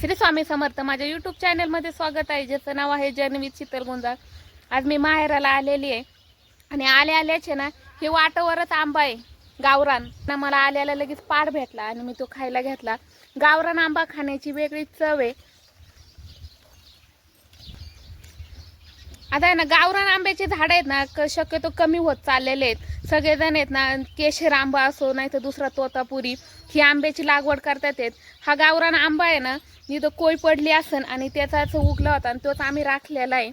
श्री स्वामी समर्थ माझ्या यूट्यूब चॅनलमध्ये स्वागत आहे. ज्याचं नाव आहे जन्मित शीतल गुंजाळ. आज मी माहेराला आलेली आहे. आणि आले आल्याचे ना हे वाटावरच आंबा आहे. गावरान. ना मला आल्याला लगेच पाड भेटला आणि मी तो खायला घेतला. गावरान आंबा खाण्याची वेगळी चव आहे. आता आहे ना गावरान आंब्याचे झाड आहेत ना क- शक्यतो कमी होत चाललेले आहेत. सगळेजण आहेत ना केशर आंबा असो नाही तर दुसरा तोतापुरी ही आंब्याची लागवड करतात आहेत. हा गावरान आंबा आहे ना इथं कोय पडली असन आणि त्याचाच उगला होता आणि तोच आम्ही राखलेला आहे.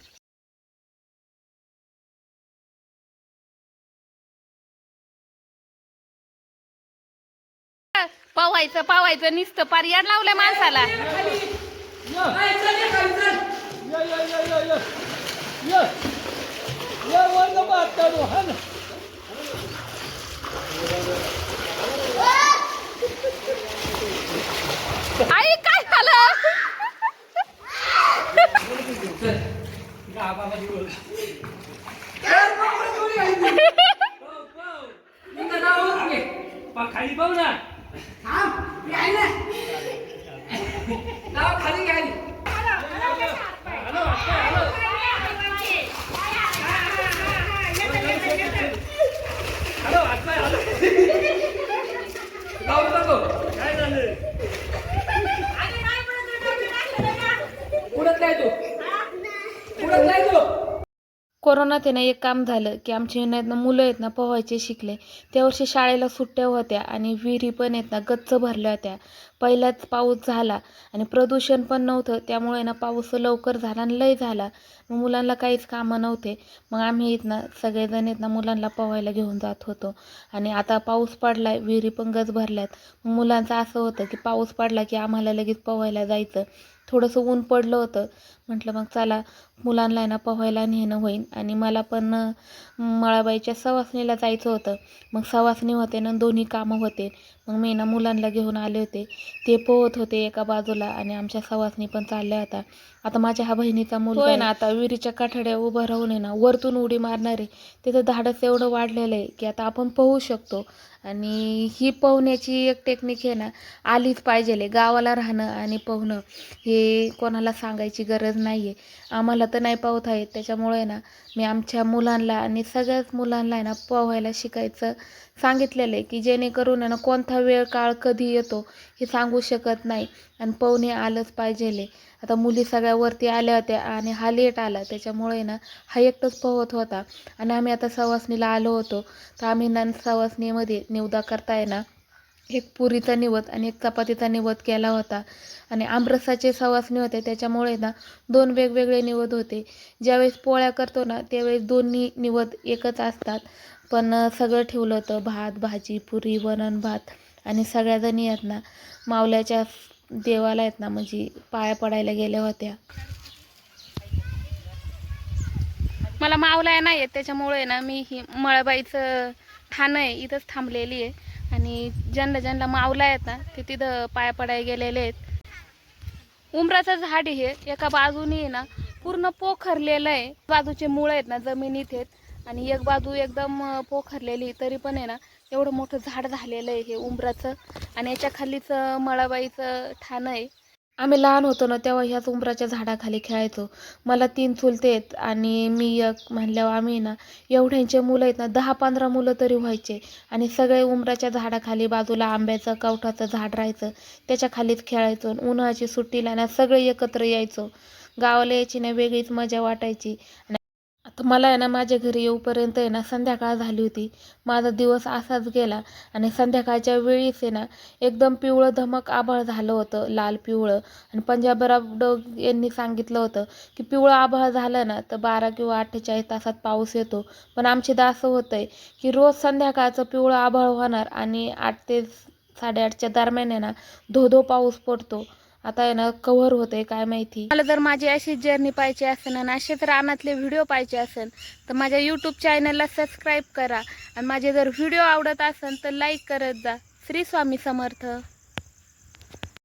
पवायचं पवायचं नुसतं पर्याय लावलं माणसाला. आई काय झालं? खाली पाहू ना. खाली. पुढत नाही तू? पुढत नाही तू? कोरोनात आहे ना एक काम झालं की आमचे ना मुलं आहेत ना पोहायचे शिकले. त्या वर्षी शाळेला सुट्ट्या होत्या आणि विहिरी पण आहेत ना गच्च भरल्या होत्या. पहिलाच पाऊस झाला आणि प्रदूषण पण नव्हतं. त्यामुळे ना पाऊस लवकर झाला आणि लय झाला. मग मुलांना काहीच कामं नव्हते. मग आम्ही आहेत ना सगळेजण आहेत ना मुलांना पोहायला घेऊन जात होतो. आणि आता पाऊस पडलाय विहिरी पण गच भरल्यात. मग मुलांचं असं होतं की पाऊस पडला की आम्हाला लगेच पोहायला जायचं. थोडंसं ऊन पडलं होतं. म्हटलं मग चला मुलांना आहे ना पोहायला नेणं होईल आणि मला पण मळाबाईच्या सवासणीला जायचं होतं. मग सवासणी होते ना दोन्ही कामं होते. मग मी ना मुलांना घेऊन आले होते. ते पोहत होते एका बाजूला आणि आमच्या सवासणी पण चालल्या होत्या. आता माझ्या हा बहिणीचा मुलगा आहे. ना आता विहिरीच्या काठड्या उभं राहून आहे ना वरतून उडी मारणार. त्याचं धाडस एवढं वाढलेलं आहे की आता आपण पोहू शकतो. आणि ही पोहण्याची एक टेक्निक आहे ना आलीच पाहिजे गावाला राहणं आणि पोहणं हे कोणाला सांगायची गरज नाही आहे आम्हाला तर नाही पोहता येत. त्याच्यामुळे ना मी आमच्या मुलांना आणि सगळ्याच मुलांना आहे ना पोहायला शिकायचं सांगितलेलं आहे की जेणेकरून ना कोणता वेळ काळ कधी येतो हे सांगू शकत नाही. आणि पोहणे आलंच पाहिजेले. आता मुली सगळ्या वरती आल्या होत्या आणि हा लेट आला. त्याच्यामुळे ना हा एकटाच पोहत होता. आणि आम्ही आता सवासणीला आलो होतो. तर आम्ही ना सवासणीमध्ये निवदा करताय ना एक पुरीचा निवत आणि एक चपातीचा निवत केला होता. आणि आमरसाचे सवासणी होते. त्याच्यामुळे ना दोन वेगवेगळे निवद होते. ज्यावेळेस पोळ्या करतो ना त्यावेळेस दोन्ही निवद एकच असतात. पण सगळं ठेवलं होतं. भात भाजी पुरी वरण भात आणि सगळ्याजणी आहेत ना मावल्याच्या देवाला आहेत ना म्हणजे पाया पडायला गेल्या होत्या. मला मावलाय नाही येत त्याच्यामुळे ना मी ही मळबाईचं ठाणं आहे इथंच थांबलेली आहे. आणि ज्यांना ज्यांना मावला आहेत ना ते तिथं पाया पडायला गेलेले आहेत. उमराचं झाड आहे हे एका बाजूने आहे ना पूर्ण पोखरलेलं आहे. बाजूचे मुळं आहेत ना जमिनीत आहेत. आणि एक बाजू एकदम पोखरलेली तरी पण आहे ना एवढं मोठं झाड झालेलं आहे हे उंबराचं. आणि याच्या खालीच मळाबाईचं ठाणं आहे. आम्ही लहान होतो ना तेव्हा ह्याच उंबराच्या झाडाखाली खेळायचो. मला तीन चुलते आहेत आणि मी एक म्हणल्यावर आम्ही ना एवढ्यांचे मुलं आहेत ना दहा पंधरा मुलं तरी व्हायचे. आणि सगळे उंबराच्या झाडाखाली बाजूला आंब्याचं कवठाचं झाड राहायचं. त्याच्या खालीच खेळायचो आणि सुट्टीला ना सगळे एकत्र यायचो. गावाला यायची ना वेगळीच मजा वाटायची. आणि तर मला आहे ना माझ्या घरी येऊपर्यंत आहे ना संध्याकाळ झाली होती. माझा दिवस असाच गेला आणि संध्याकाळच्या वेळीच आहे ना एकदम पिवळं धमक आभाळ झालं होतं लाल पिवळं. आणि पंजाबराव यांनी सांगितलं होतं की पिवळं आभाळ झालं ना तर बारा किंवा अठ्ठेचाळीस तासात पाऊस येतो. पण आमची असं होतं आहे की रोज संध्याकाळचं पिवळं आभाळ होणार आणि आठ ते साडेआठच्या दरम्यान आहे ना धो धो पाऊस पडतो. आता आहे ना कव्हर होतंय काय माहिती. मला जर माझी अशी जर्नी पाहिजे असेल आणि असेच रानातले व्हिडिओ पाहिजे असेल तर माझ्या यूट्यूब चॅनलला सबस्क्राईब करा. आणि माझे जर व्हिडिओ आवडत असेल तर लाईक करत जा. श्री स्वामी समर्थ.